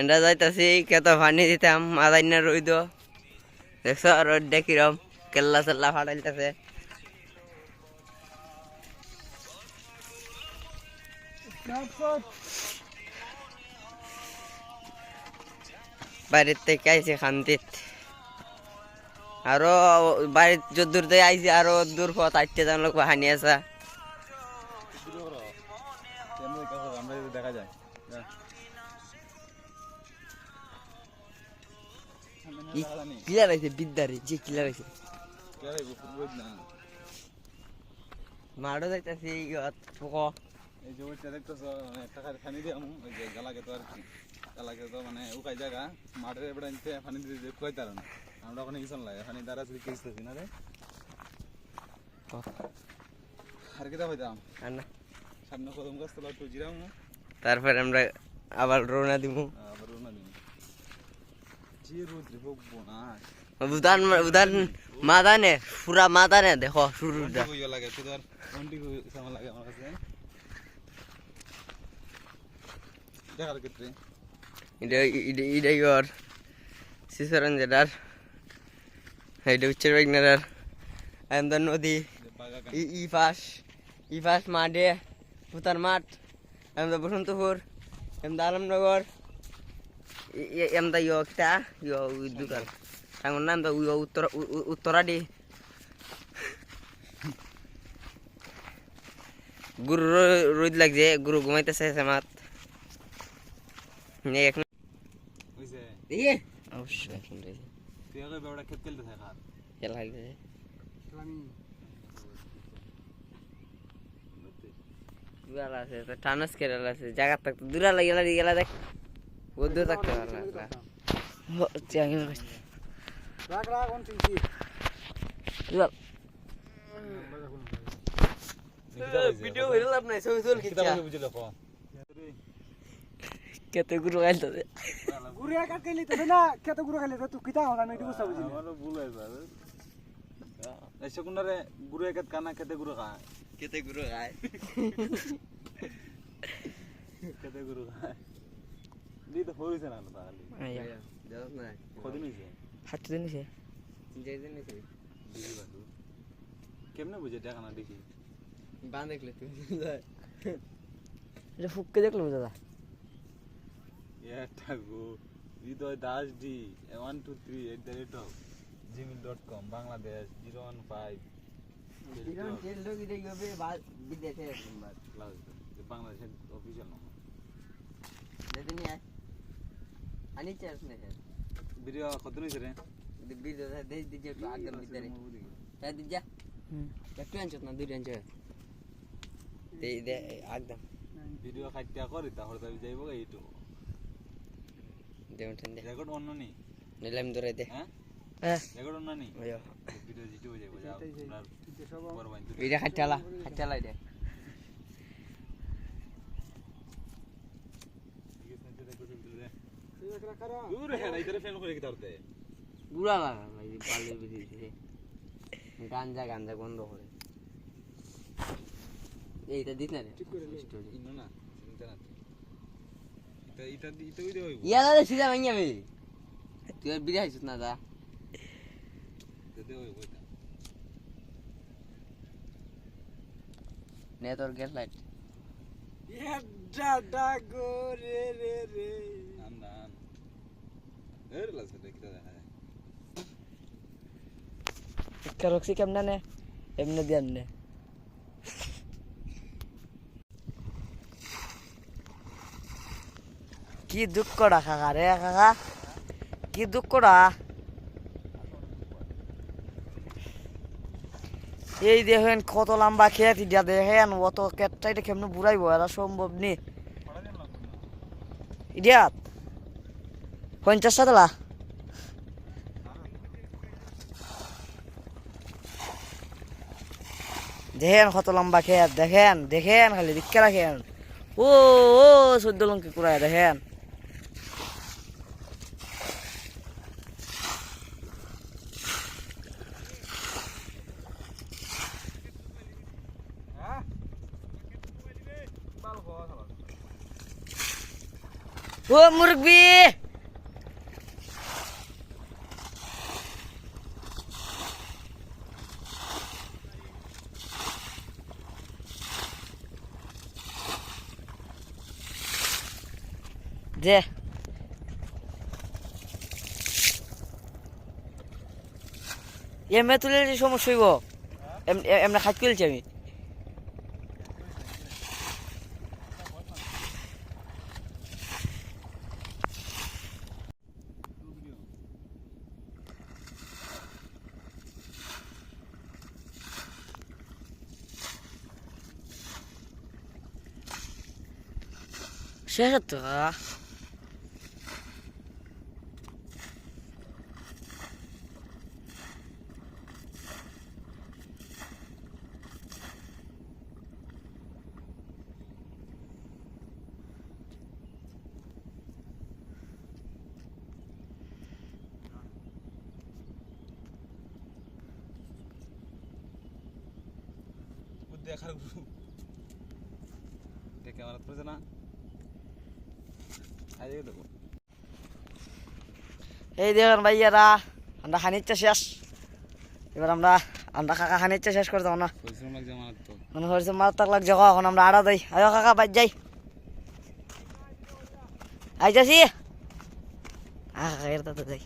এন্ডা যাইতাছি কত পানি দিতাম আদাই না রই দো দেখছ রোডটা কিরম কেল্লা চেল্লা ফাটাইতেছে বাড়ির থেকে আইছি শান্তিত আরও বাড়ির যদূর থেকে আইছি আরও দূর পথ আটটে যান লোক হানি আছে দেখা যায় ক্লিয়ার আছে বিদ্যারে যে ক্লিয়ার আছে মারো যাইতাছি পোক এই যে ওইটা দেখতেছ মানে টাকার পানি দিয়ে আমু ওই যে গালাকে তো আর কি। গালাকে তো মানে উকাই জায়গা মাঠের এবার আনতে পানি দিয়ে দিয়ে কুয়াই তার না। আমরা ওখানে ইসন লাগে পানি দ্বারা শুধু কেসতেছি না রে? আর কেটা হইতাম আর না। সামনে কদম গাছ তোলা একটু জিরাম। তারপর আমরা আবার রওনা দিমু। আবার দিন যে রোদ রে বকবো না উদান উদান মাদানে পুরা মাদানে দেখো শুরুটা লাগে শুধু আর অন্টি লাগে আমার কাছে দেখার ক্ষেত্রে এটা এটা এটা ইয়র সিসরন জেলার এটা উচ্চের বেগনার আমাদের নদী ই ই পাশ ই পাশ মাঠে ভুতার মাঠ আমাদের বসন্তপুর এমদা আলমনগর এমদা ইয় কিটা ইয় দোকান আমার নাম তো ইয় উত্তর উত্তরাডি গুরু রোদ লাগছে গুরু ঘুমাইতেছে মাত এখন হইছে ইয়ে অবশ্যই তুই আগে বেড়া খেত খেলতে থাক খেলা লাগছে আছে টানস কেরাল আছে জায়গা থাকতো দুরাল গেলা গেলা দেখ দূর থাকতে পারলা রাখ রাখ তিনটি দুরাল ভিডিও হইল ছবি তুল কিতা কিচ্ছা বলে কেতে গুরু একা খাইলি তো না কত গুড়ি খাইলি তো তুই কিতা হলা আমি বুঝতে আমারও ভুল গুরু একাত কানা খেতে গুরু খা কেতে গুরু গায় খেতে গুরু খায়? দি হইছে না তো খালি আইয়া দাও না কদিন হইছে হাত দিন সে যে দিন সে দেখি বাদু কেমনে বুঝে টাকা না দেখি বান দেখলে তুই এটা ফুককে দেখল দাদা এটা গো Hridoy Das D one two three at the rate of Gmail dot com Bangladesh zero one five বাংলাদেশের অফিসিয়াল নম্বর না ভিডিও কত হয়েছে রে বিদ্যুৎ দেশ দিছে একটু আগে ভিতরে হ্যাঁ দিজা একটু আনছত না দুই আনছ এই দে একদম ভিডিও খাইতে করি তাহলে যাইব এইটু? রেকর্ড অন্য নি? নিলাম ধরে দে। হ্যাঁ রেকর্ড অন্য নি? ভিডিও জিটু বড় ভাই এটা দে। দূর হ্যাঁ ইধারে ফ্যান করে কি ধরতে বুড়া লাগা ভাই পালে বেরিয়েছে গাঞ্জা গাঞ্জা বন্ধ করে। এইটা দিস না রে। স্টোরি ইনো না চিন্তা না এটা এটা এটা ওই দেবো ইয়ালা দে সিধা ভাঙিয়া বে তুই আর বিরে আইছিস না দা। দে ওই ওইটা নে তোর গেট লাইট রে রে রে আন না আন এর লাগছে দেখতে দেখা যায় রক্সি কেমনে নে এমনি দিয়ে নে কি দুঃখটা কাকা রে কাকা কি দুঃখটা এই দেখেন কত লম্বা খেত ইটা দেখেন অত কেটটা এটা কেমনে বুড়াইব এটা সম্ভব নি ইডিয়াত? পঞ্চাশ সাতলা দেখেন কত লম্বা খেত দেখেন দেখেন খালি দিকে রাখেন ও ও চোদ্দ লঙ্কি কুড়ায় দেখেন ও মুরগি দে। এমনি তুলে সমস্যা হইব। এমনি খাইতে তুলছি আমি? শেষ তো দেখার ক্যামেরা পড়ছে না? দেখো এই দেখুন ভাইয়ারা আমরা খানিচ্ছা শেষ। এবার আমরা আমরা কাকা খানিচ্ছা শেষ করে দেবো না। মনে হয়েছে মারাত্মক লাগছে এখন আমরা আড়া দেই। আয়ো কাকা বাজ যাই। আই যাসি আহ এর তো যাই।